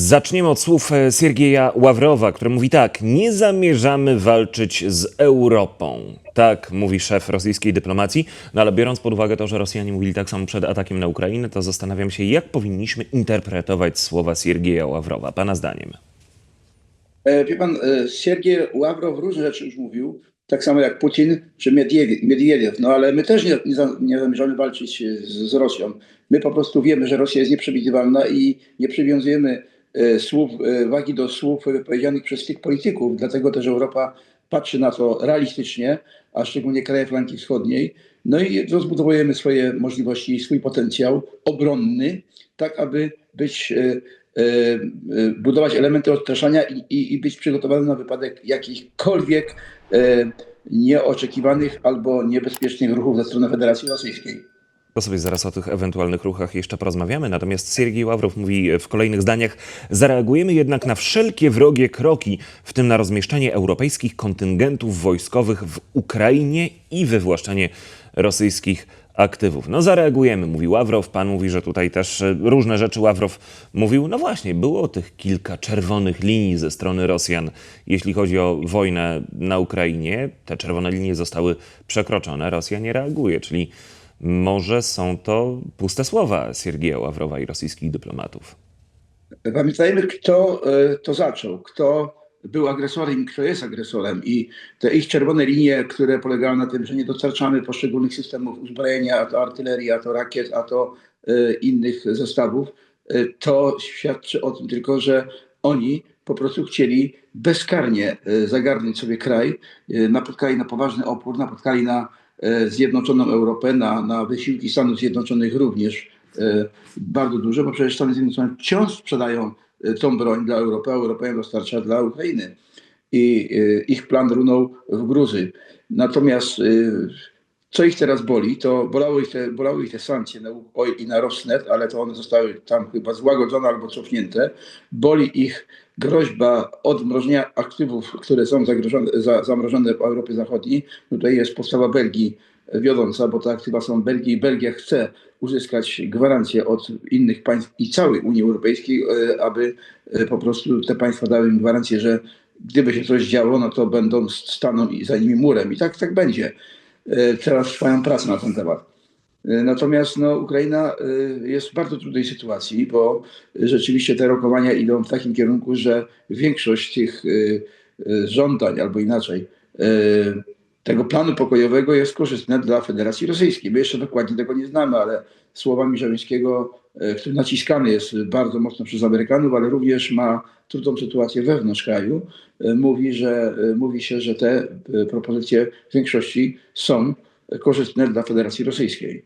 Zaczniemy od słów e, Siergieja Ławrowa, który mówi tak: Nie zamierzamy walczyć z Europą. Tak mówi szef rosyjskiej dyplomacji. No ale biorąc pod uwagę to, że Rosjanie mówili tak samo przed atakiem na Ukrainę, to zastanawiam się, jak powinniśmy interpretować słowa Siergieja Ławrowa. Pana zdaniem. E, Wie pan, e, Siergiej Ławrow różne rzeczy już mówił, tak samo jak Putin czy Miedwiediew, no ale my też nie, nie, za- nie zamierzamy walczyć z, z Rosją. My po prostu wiemy, że Rosja jest nieprzewidywalna i nie przywiązujemy słów, e, wagi do słów wypowiedzianych przez tych polityków, dlatego też Europa patrzy na to realistycznie, a szczególnie kraje flanki wschodniej, no i rozbudowujemy swoje możliwości i swój potencjał obronny, tak aby być e, e, e, budować elementy odstraszania i, i, i być przygotowany na wypadek jakichkolwiek e, nieoczekiwanych albo niebezpiecznych ruchów ze strony Federacji Rosyjskiej. To sobie zaraz o tych ewentualnych ruchach jeszcze porozmawiamy. Natomiast Siergiej Ławrow mówi w kolejnych zdaniach: Zareagujemy jednak na wszelkie wrogie kroki, w tym na rozmieszczenie europejskich kontyngentów wojskowych w Ukrainie i wywłaszczenie rosyjskich aktywów. No zareagujemy, mówi Ławrow. Pan mówi, że tutaj też e, różne rzeczy Ławrow mówił. No właśnie, było tych kilka czerwonych linii ze strony Rosjan, jeśli chodzi o wojnę na Ukrainie. Te czerwone linie zostały przekroczone. Rosja nie reaguje, czyli może są to puste słowa Siergieja Ławrowa i rosyjskich dyplomatów. Pamiętajmy, kto e, to zaczął, kto był agresorem i kto jest agresorem. I te ich czerwone linie, które polegały na tym, że nie dostarczamy poszczególnych systemów uzbrojenia, a to artylerii, a to rakiet, a to e, innych zestawów, e, to świadczy o tym tylko, że oni po prostu chcieli bezkarnie zagarnąć sobie kraj, napotkali na poważny opór, napotkali na Zjednoczoną Europę, na, na wysiłki Stanów Zjednoczonych również e, bardzo duże, bo przecież Stany Zjednoczone wciąż sprzedają e, tą broń dla Europy, a Europa ją dostarcza dla Ukrainy. I e, ich plan runął w gruzy. Natomiast e, co ich teraz boli, to bolały ich te, bolały ich te sankcje na Łukoil i na Rosnet, ale to one zostały tam chyba złagodzone albo cofnięte. Boli ich groźba odmrożenia aktywów, które są zagrożone, za, zamrożone w Europie Zachodniej. Tutaj jest postawa Belgii wiodąca, bo te aktywa są Belgii i Belgia chce uzyskać gwarancję od innych państw i całej Unii Europejskiej, e, aby e, po prostu te państwa dały im gwarancję, że gdyby się coś działo, no to będą staną za nimi murem. I tak, tak będzie. E, Teraz trwają prace na ten temat. E, Natomiast no, Ukraina e, jest w bardzo trudnej sytuacji, bo rzeczywiście te rokowania idą w takim kierunku, że większość tych żądań, albo inaczej, tego planu pokojowego jest korzystne dla Federacji Rosyjskiej. My jeszcze dokładnie tego nie znamy, ale słowami Żeleńskiego, e, który naciskany jest bardzo mocno przez Amerykanów, ale również ma trudną sytuację wewnątrz kraju, e, mówi, że, e, mówi się, że te e, propozycje w większości są korzystne dla Federacji Rosyjskiej.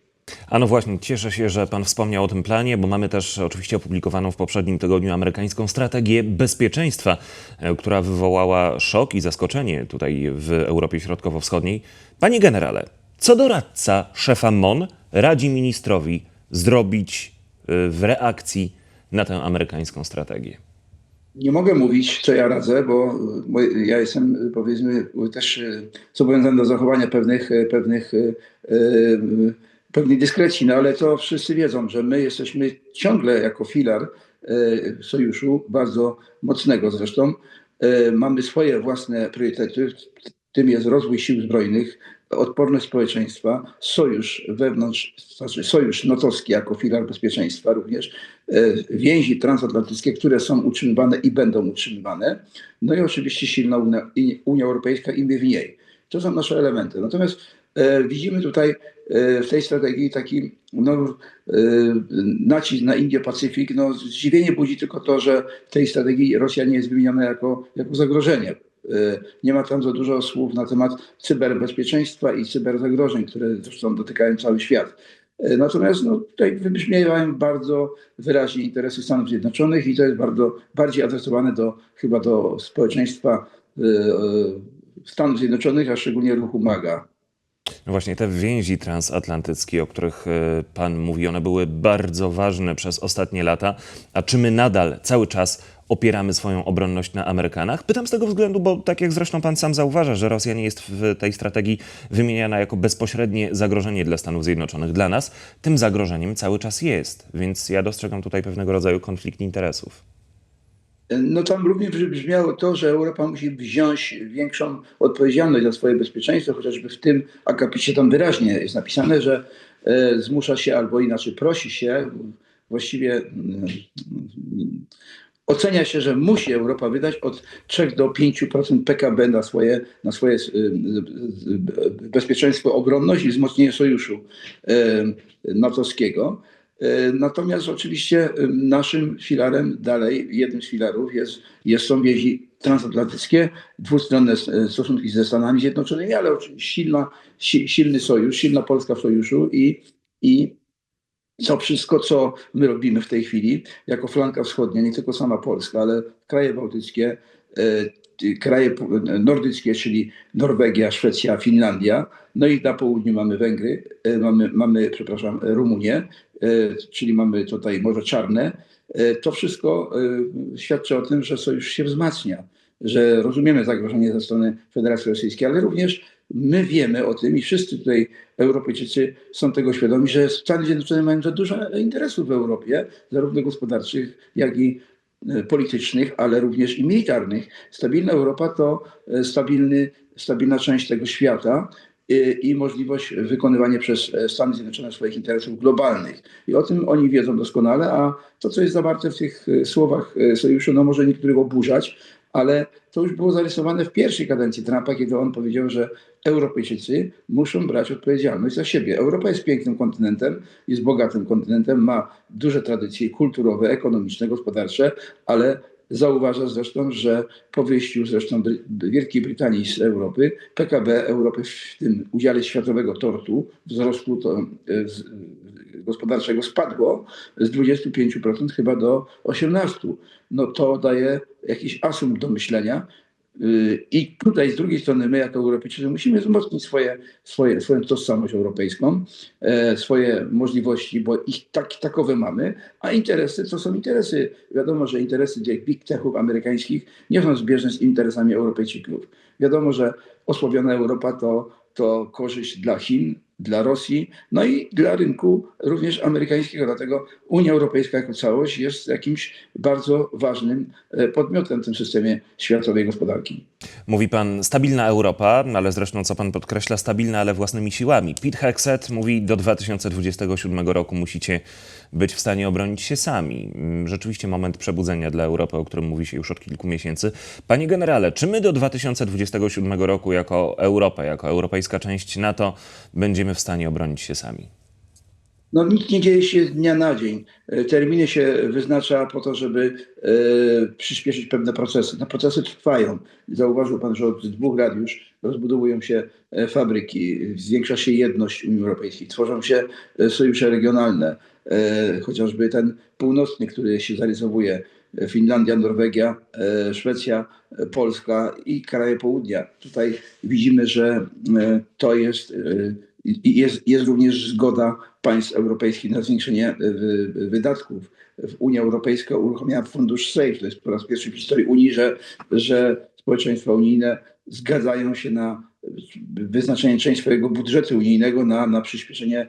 A no właśnie, cieszę się, że Pan wspomniał o tym planie, bo mamy też oczywiście opublikowaną w poprzednim tygodniu amerykańską strategię bezpieczeństwa, e, która wywołała szok i zaskoczenie tutaj w Europie Środkowo-Wschodniej. Panie generale, co doradca szefa MON radzi ministrowi zrobić e, w reakcji na tę amerykańską strategię? Nie mogę mówić, co ja radzę, bo moje- ja jestem, powiedzmy, też zobowiązany do zachowania pewnych, pewnych, y, y, pewnej dyskrecji, no ale to wszyscy wiedzą, że my jesteśmy ciągle jako filar y, sojuszu, bardzo mocnego zresztą, y, mamy swoje własne priorytety, tym jest rozwój sił zbrojnych, odporność społeczeństwa, sojusz wewnątrz, znaczy sojusz natowski jako filar bezpieczeństwa również, e, więzi transatlantyckie, które są utrzymywane i będą utrzymywane, no i oczywiście silna Unia, Unia Europejska i my w niej. To są nasze elementy. Natomiast e, widzimy tutaj e, w tej strategii taki no, e, nacisk na Indię-Pacyfik. No, zdziwienie budzi tylko to, że w tej strategii Rosja nie jest wymieniona jako, jako zagrożenie. E, Nie ma tam za dużo słów na temat cyberbezpieczeństwa i cyberzagrożeń, które zresztą dotykają cały świat. E, Natomiast no, tutaj wybrzmiewają bardzo wyraźnie interesy Stanów Zjednoczonych i to jest bardzo bardziej adresowane do chyba do społeczeństwa e, e, Stanów Zjednoczonych, a szczególnie ruchu MAGA. No Właśnie te więzi transatlantyckie, o których e, Pan mówi, one były bardzo ważne przez ostatnie lata. A czy my nadal cały czas opieramy swoją obronność na Amerykanach? Pytam z tego względu, bo tak jak zresztą Pan sam zauważa, że Rosja nie jest w tej strategii wymieniana jako bezpośrednie zagrożenie dla Stanów Zjednoczonych. Dla nas tym zagrożeniem cały czas jest, więc ja dostrzegam tutaj pewnego rodzaju konflikt interesów. No tam również brzmiało to, że Europa musi wziąć większą odpowiedzialność za swoje bezpieczeństwo, chociażby w tym akapicie tam wyraźnie jest napisane, że e, zmusza się albo inaczej prosi się, właściwie mm, ocenia się, że musi Europa wydać od 3 do 5% PKB na swoje, na swoje y, bezpieczeństwo, obronność i wzmocnienie sojuszu natowskiego. Y, Natomiast oczywiście naszym filarem dalej, jednym z filarów jest, jest są więzi transatlantyckie, dwustronne s- stosunki ze Stanami Zjednoczonymi, ale silna, si, silny sojusz, silna Polska w sojuszu i, i to wszystko, co my robimy w tej chwili, jako flanka wschodnia, nie tylko sama Polska, ale kraje bałtyckie, e, kraje nordyckie, czyli Norwegia, Szwecja, Finlandia, no i na południu mamy Węgry, e, mamy, mamy przepraszam, Rumunię, e, czyli mamy tutaj Morze Czarne. E, To wszystko świadczy o tym, że sojusz się wzmacnia, że rozumiemy zagrożenie ze strony Federacji Rosyjskiej, ale również my wiemy o tym i wszyscy tutaj Europejczycy są tego świadomi, że Stany Zjednoczone mają za dużo interesów w Europie, zarówno gospodarczych, jak i politycznych, ale również i militarnych. Stabilna Europa to e, stabilny, stabilna część tego świata e, i możliwość wykonywania przez e, Stany Zjednoczone swoich interesów globalnych. I o tym oni wiedzą doskonale, a to, co jest zawarte w tych e, słowach e, sojuszu, no może niektórych oburzać, ale to już było zarysowane w pierwszej kadencji Trumpa, kiedy on powiedział, że Europejczycy muszą brać odpowiedzialność za siebie. Europa jest pięknym kontynentem, jest bogatym kontynentem, ma duże tradycje kulturowe, ekonomiczne, gospodarcze, ale zauważa zresztą, że po wyjściu zresztą Wielkiej Brytanii z Europy, PKB Europy w tym udziale światowego tortu wzrostu to, e, gospodarczego spadło z 25% chyba do 18%. No to daje jakiś asumpt do myślenia. Yy, I tutaj z drugiej strony my jako Europejczycy musimy wzmocnić swoje, swoje, swoją tożsamość europejską, e, swoje możliwości, bo ich tak, takowe mamy, a interesy to są interesy. Wiadomo, że interesy tych big techów amerykańskich nie są zbieżne z interesami Europejczyków. Wiadomo, że osłabiona Europa to, to korzyść dla Chin, dla Rosji, no i dla rynku również amerykańskiego. Dlatego Unia Europejska jako całość jest jakimś bardzo ważnym e, podmiotem w tym systemie światowej gospodarki. Mówi pan stabilna Europa, ale zresztą, co pan podkreśla, stabilna, ale własnymi siłami. Pete Hexet mówi, do 2027 roku musicie być w stanie obronić się sami. Mm, Rzeczywiście moment przebudzenia dla Europy, o którym mówi się już od kilku miesięcy. Panie generale, czy my do 2027 roku jako Europa, jako europejska część NATO będziemy w stanie obronić się sami? No nic nie dzieje się z dnia na dzień. E, Terminy się wyznacza po to, żeby e, przyspieszyć pewne procesy. No procesy trwają. Zauważył pan, że od dwóch lat już rozbudowują się e, fabryki, zwiększa się jedność Unii Europejskiej, tworzą się sojusze regionalne, chociażby ten północny, który się zarysowuje, e, Finlandia, Norwegia, e, Szwecja, e, Polska i kraje południa. Tutaj widzimy, że e, to jest, e, jest, jest również zgoda państw europejskich na zwiększenie e, wy- wydatków. Unia Europejska uruchomiła fundusz SAFE. To jest po raz pierwszy w historii Unii, że, że społeczeństwa unijne zgadzają się na wyznaczenie części swojego budżetu unijnego na, na przyspieszenie e,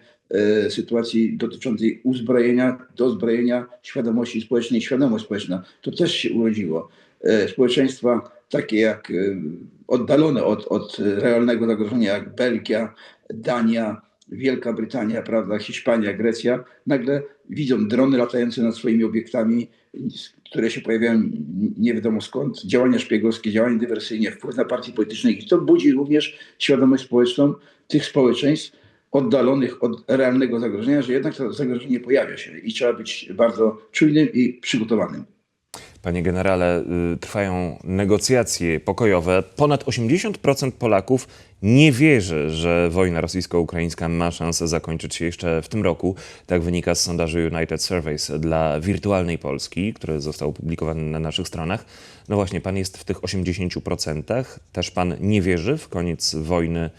sytuacji dotyczącej uzbrojenia, dozbrojenia świadomości społecznej. Świadomość społeczna to też się urodziło. E, społeczeństwa takie jak e, oddalone od, od realnego zagrożenia, jak Belgia, Dania, Wielka Brytania, prawda, Hiszpania, Grecja, nagle widzą drony latające nad swoimi obiektami, które się pojawiają nie wiadomo skąd, działania szpiegowskie, działania dywersyjne, wpływ na partie polityczne i to budzi również świadomość społeczną tych społeczeństw oddalonych od realnego zagrożenia, że jednak to zagrożenie pojawia się i trzeba być bardzo czujnym i przygotowanym. Panie generale, y, trwają negocjacje pokojowe. Ponad 80% Polaków nie wierzy, że wojna rosyjsko-ukraińska ma szansę zakończyć się jeszcze w tym roku. Tak wynika z sondażu United Surveys dla wirtualnej Polski, który został opublikowany na naszych stronach. No właśnie, pan jest w tych 80%. Też pan nie wierzy w koniec wojny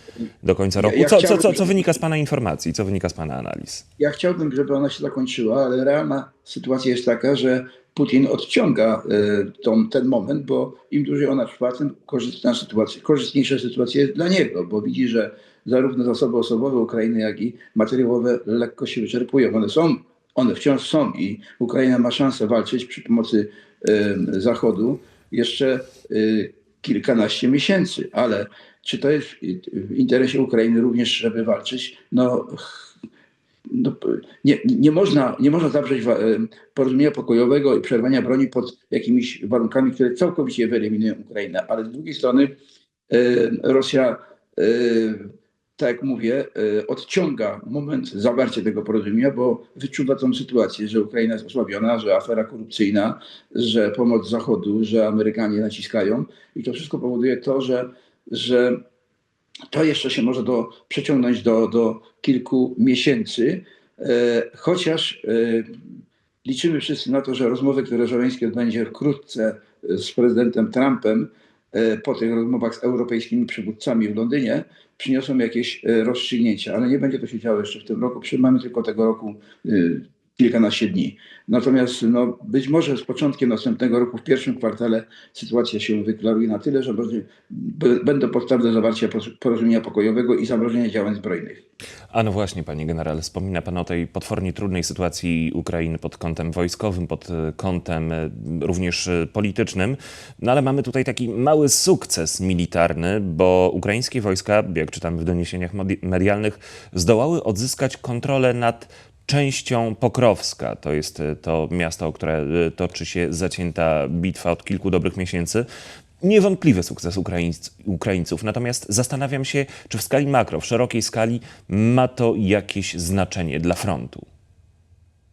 do końca roku. Co, co, co, co wynika z pana informacji? Co wynika z pana analiz? Ja chciałbym, żeby ona się zakończyła, ale realna sytuacja jest taka, że Putin odciąga e, tą, ten moment, bo im dłużej ona trwa, tym korzystna sytuacja, korzystniejsza sytuacja jest dla niego, bo widzi, że zarówno zasoby osobowe Ukrainy, jak i materiałowe lekko się wyczerpują. One są, one wciąż są i Ukraina ma szansę walczyć przy pomocy y, Zachodu jeszcze y, kilkanaście miesięcy. Ale czy to jest w interesie Ukrainy również, żeby walczyć? No, no, nie, nie, można, nie można zawrzeć porozumienia pokojowego i przerwania broni pod jakimiś warunkami, które całkowicie wyeliminują Ukrainę. Ale z drugiej strony Rosja, tak jak mówię, e, odciąga moment zawarcia tego porozumienia, bo wyczuwa tą sytuację, że Ukraina jest osłabiona, że afera korupcyjna, że pomoc Zachodu, że Amerykanie naciskają. I to wszystko powoduje to, że, że to jeszcze się może do, przeciągnąć do, do kilku miesięcy, e, chociaż e, liczymy wszyscy na to, że rozmowy, które Żołęski odbędzie wkrótce z prezydentem Trumpem, e, po tych rozmowach z europejskimi przywódcami w Londynie, przyniosą jakieś e, rozstrzygnięcia, ale nie będzie to się działo jeszcze w tym roku. Mamy tylko tego roku e, kilkanaście dni. Natomiast no, być może z początkiem następnego roku, w pierwszym kwartale, sytuacja się wyklaruje na tyle, że będą podstawy do zawarcia porozumienia pokojowego i zamrożenia działań zbrojnych. A no właśnie, panie generale, wspomina pan o tej potwornie trudnej sytuacji Ukrainy pod kątem wojskowym, pod e, kątem e, również e, politycznym. No ale mamy tutaj taki mały sukces militarny, bo ukraińskie wojska, jak czytamy w doniesieniach medialnych, zdołały odzyskać kontrolę nad częścią Pokrowska. To jest e, to miasto, o które e, toczy się zacięta bitwa od kilku dobrych miesięcy. Niewątpliwy sukces Ukraińc- Ukraińców. Natomiast zastanawiam się, czy w skali makro, w szerokiej skali ma to jakieś znaczenie dla frontu.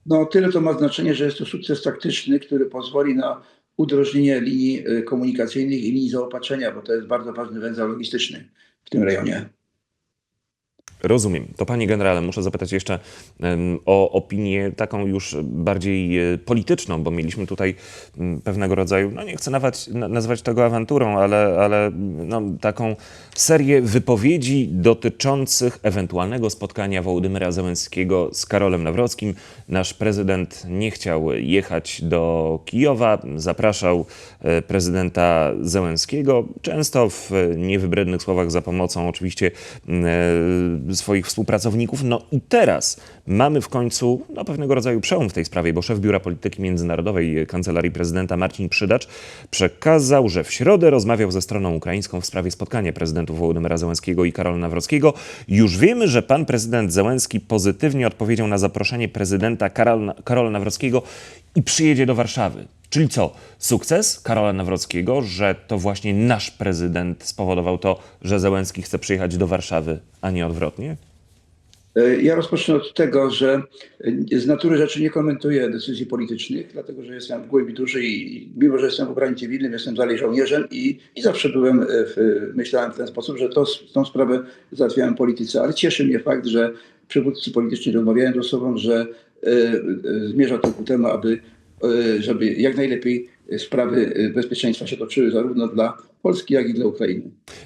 No tyle to ma znaczenie, że jest to sukces taktyczny, który pozwoli na udrożnienie linii y, komunikacyjnych i linii zaopatrzenia, bo to jest bardzo ważny węzeł logistyczny w tym rejonie. Rozumiem. To panie generale, muszę zapytać jeszcze o opinię taką już bardziej e, polityczną, bo mieliśmy tutaj mm, pewnego rodzaju, no nie chcę nawet na- nazwać tego awanturą, ale, ale no, taką serię wypowiedzi dotyczących ewentualnego spotkania Wołodymyra Zełenskiego z Karolem Nawrockim. Nasz prezydent nie chciał jechać do Kijowa, zapraszał e, prezydenta Zełenskiego, często w e, niewybrednych słowach za pomocą oczywiście swoich współpracowników. No i teraz mamy w końcu no, pewnego rodzaju przełom w tej sprawie, bo szef Biura Polityki Międzynarodowej Kancelarii Prezydenta Marcin Przydacz przekazał, że w środę rozmawiał ze stroną ukraińską w sprawie spotkania prezydentów Wołodymyra Zełenskiego i Karola Nawrockiego. Już wiemy, że pan prezydent Zełenski pozytywnie odpowiedział na zaproszenie prezydenta Karola, Karola Nawrockiego i przyjedzie do Warszawy. Czyli co? Sukces Karola Nawrockiego, że to właśnie nasz prezydent spowodował to, że Zełenski chce przyjechać do Warszawy, a nie odwrotnie? E, Ja rozpocznę od tego, że e, z natury rzeczy nie komentuję decyzji politycznych, dlatego że jestem w głębi duszy i mimo, że jestem w obranie cywilnym, jestem dalej żołnierzem i, i zawsze byłem, e, w, myślałem w ten sposób, że to, tą sprawę załatwiałem politycy, ale cieszy mnie fakt, że przywódcy polityczni rozmawiają ze sobą, że e, e, zmierza to ku temu, aby e, żeby jak najlepiej sprawy e, bezpieczeństwa się toczyły zarówno dla Polski, jak i dla Ukrainy.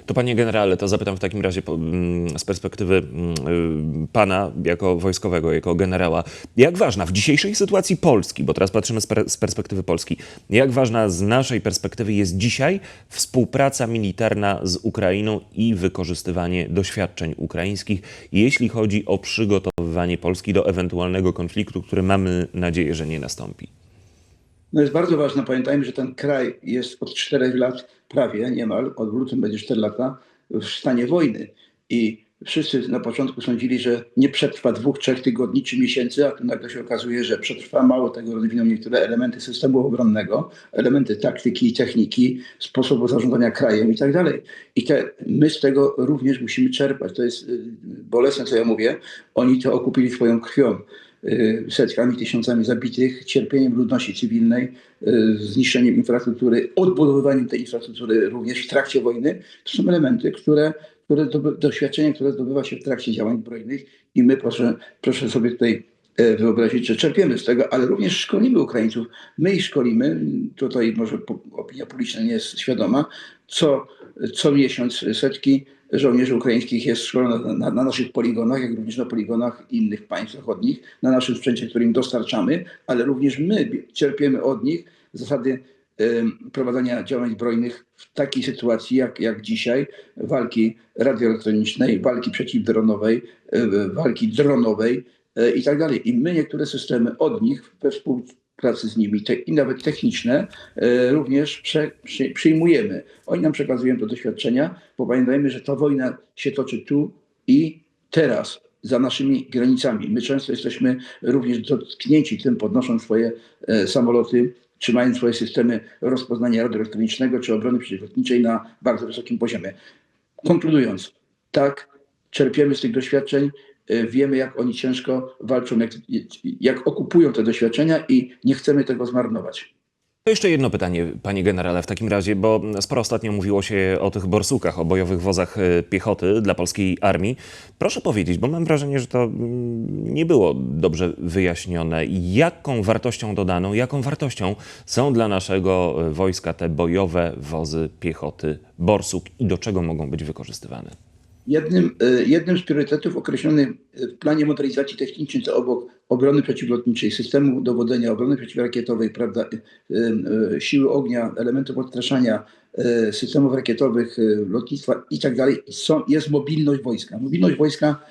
To panie generale, to zapytam w takim razie mm, z perspektywy mm, y, pana jako wojskowego, jako generała. Jak ważna w dzisiejszej sytuacji Polski, bo teraz patrzymy z, per, z perspektywy Polski, jak ważna z naszej perspektywy jest dzisiaj współpraca militarna z Ukrainą i wykorzystywanie doświadczeń ukraińskich, jeśli chodzi o przygotowywanie Polski do ewentualnego konfliktu, który mamy nadzieję, że nie nastąpi? No jest bardzo ważne. Pamiętajmy, że ten kraj jest od czterech lat, prawie niemal, od lutym będzie 4 lata, w stanie wojny. I wszyscy na początku sądzili, że nie przetrwa dwóch, trzech tygodni czy miesięcy, a tu nagle się okazuje, że przetrwa. Mało tego, rozwiną niektóre elementy systemu obronnego, elementy taktyki i techniki, sposobu zarządzania krajem i tak dalej. I te, my z tego również musimy czerpać. To jest y, bolesne, co ja mówię. Oni to okupili swoją krwią setkami, tysiącami zabitych, cierpieniem ludności cywilnej, y, zniszczeniem infrastruktury, odbudowywaniem tej infrastruktury również w trakcie wojny. To są elementy, które, które doby, doświadczenia, które zdobywa się w trakcie działań zbrojnych i my proszę, proszę sobie tutaj e, wyobrazić, że czerpiemy z tego, ale również szkolimy Ukraińców. My ich szkolimy, tutaj może opinia publiczna nie jest świadoma, co, co miesiąc setki żołnierzy ukraińskich jest szkolona na, na, na naszych poligonach, jak również na poligonach innych państw zachodnich, na naszym sprzęcie, którym dostarczamy, ale również my czerpiemy od nich zasady prowadzenia działań zbrojnych w takiej sytuacji jak, jak dzisiaj, walki radioelektronicznej, walki przeciwdronowej, e, walki dronowej e, i tak dalej. I my niektóre systemy od nich we współ, pracy z nimi te, i nawet techniczne e, również prze, przy, przyjmujemy. Oni nam przekazują te doświadczenia, bo pamiętajmy, że ta wojna się toczy tu i teraz, za naszymi granicami. My często jesteśmy również dotknięci tym, podnosząc swoje e, samoloty, czy mając swoje systemy rozpoznania radioelektronicznego czy obrony przeciwlotniczej na bardzo wysokim poziomie. Konkludując, tak, czerpiemy z tych doświadczeń, wiemy jak oni ciężko walczą, jak, jak okupują te doświadczenia i nie chcemy tego zmarnować. To jeszcze jedno pytanie, panie generale, w takim razie, bo sporo ostatnio mówiło się o tych borsukach, o bojowych wozach e, piechoty dla polskiej armii. Proszę powiedzieć, bo mam wrażenie, że to mm, nie było dobrze wyjaśnione, jaką wartością dodaną, jaką wartością są dla naszego e, wojska te bojowe wozy piechoty borsuk i do czego mogą być wykorzystywane. Jednym, y, jednym z priorytetów określonym w planie modernizacji technicznej to obok obrony przeciwlotniczej, systemu dowodzenia, obrony przeciwrakietowej, prawda, y, y, siły ognia, elementów odstraszania, systemów rakietowych, lotnictwa i tak są, jest mobilność wojska. Mobilność wojska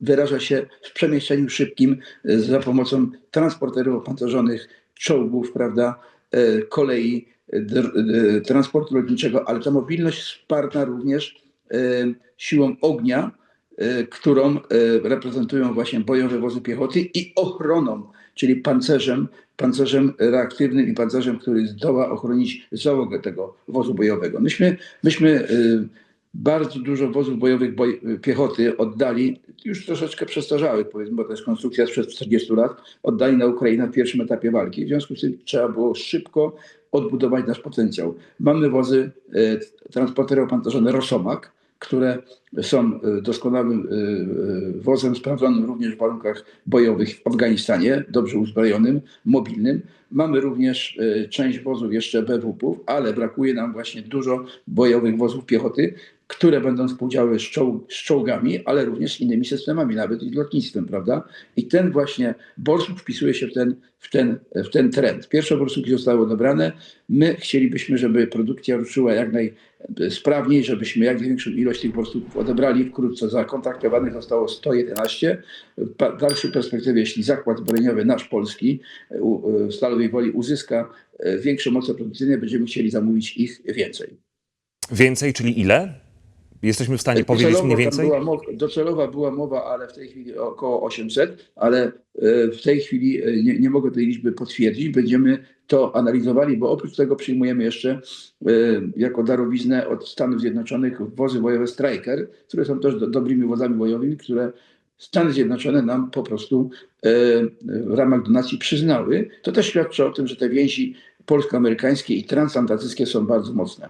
wyraża się w przemieszczeniu szybkim za pomocą transporterów opancerzonych, czołgów, prawda, kolei, transportu lotniczego, ale ta mobilność wsparta również siłą ognia, y, którą y, reprezentują właśnie bojowe wozy piechoty i ochroną, czyli pancerzem, pancerzem reaktywnym i pancerzem, który zdoła ochronić załogę tego wozu bojowego. Myśmy, myśmy y, bardzo dużo wozów bojowych boj, piechoty oddali, już troszeczkę przestarzałych, powiedzmy, bo to jest konstrukcja sprzed 40 lat, oddali na Ukrainę w pierwszym etapie walki. W związku z tym trzeba było szybko odbudować nasz potencjał. Mamy wozy, e, transportery opancerzone Rosomak, które są e, doskonałym e, e, wozem, sprawdzonym również w warunkach bojowych w Afganistanie, dobrze uzbrojonym, mobilnym. Mamy również część wozów jeszcze BWP-ów, ale brakuje nam właśnie dużo bojowych wozów piechoty, które będą współdziałały z, czoł, z czołgami, ale również z innymi systemami, nawet i lotnictwem, prawda? I ten właśnie borsuk wpisuje się w ten, w ten, w ten trend. Pierwsze borsuki zostały odebrane. My chcielibyśmy, żeby produkcja ruszyła jak najsprawniej, żebyśmy jak największą ilość tych borsuków odebrali. Wkrótce zakontraktowanych zostało 111. W dalszej perspektywie, jeśli zakład zbrojeniowy nasz polski w Stalowej Woli uzyska e, większe moce produkcyjne, będziemy chcieli zamówić ich więcej. Więcej, czyli ile? Jesteśmy w stanie powiedzieć mniej więcej? Była mowa, docelowa była mowa, ale w tej chwili około 800, ale e, w tej chwili e, nie, nie mogę tej liczby potwierdzić. Będziemy to analizowali, bo oprócz tego przyjmujemy jeszcze e, jako darowiznę od Stanów Zjednoczonych wozy bojowe Striker, które są też do, dobrymi wozami bojowymi, które Stany Zjednoczone nam po prostu w ramach donacji przyznały. To też świadczy o tym, że te więzi polsko-amerykańskie i transatlantyckie są bardzo mocne.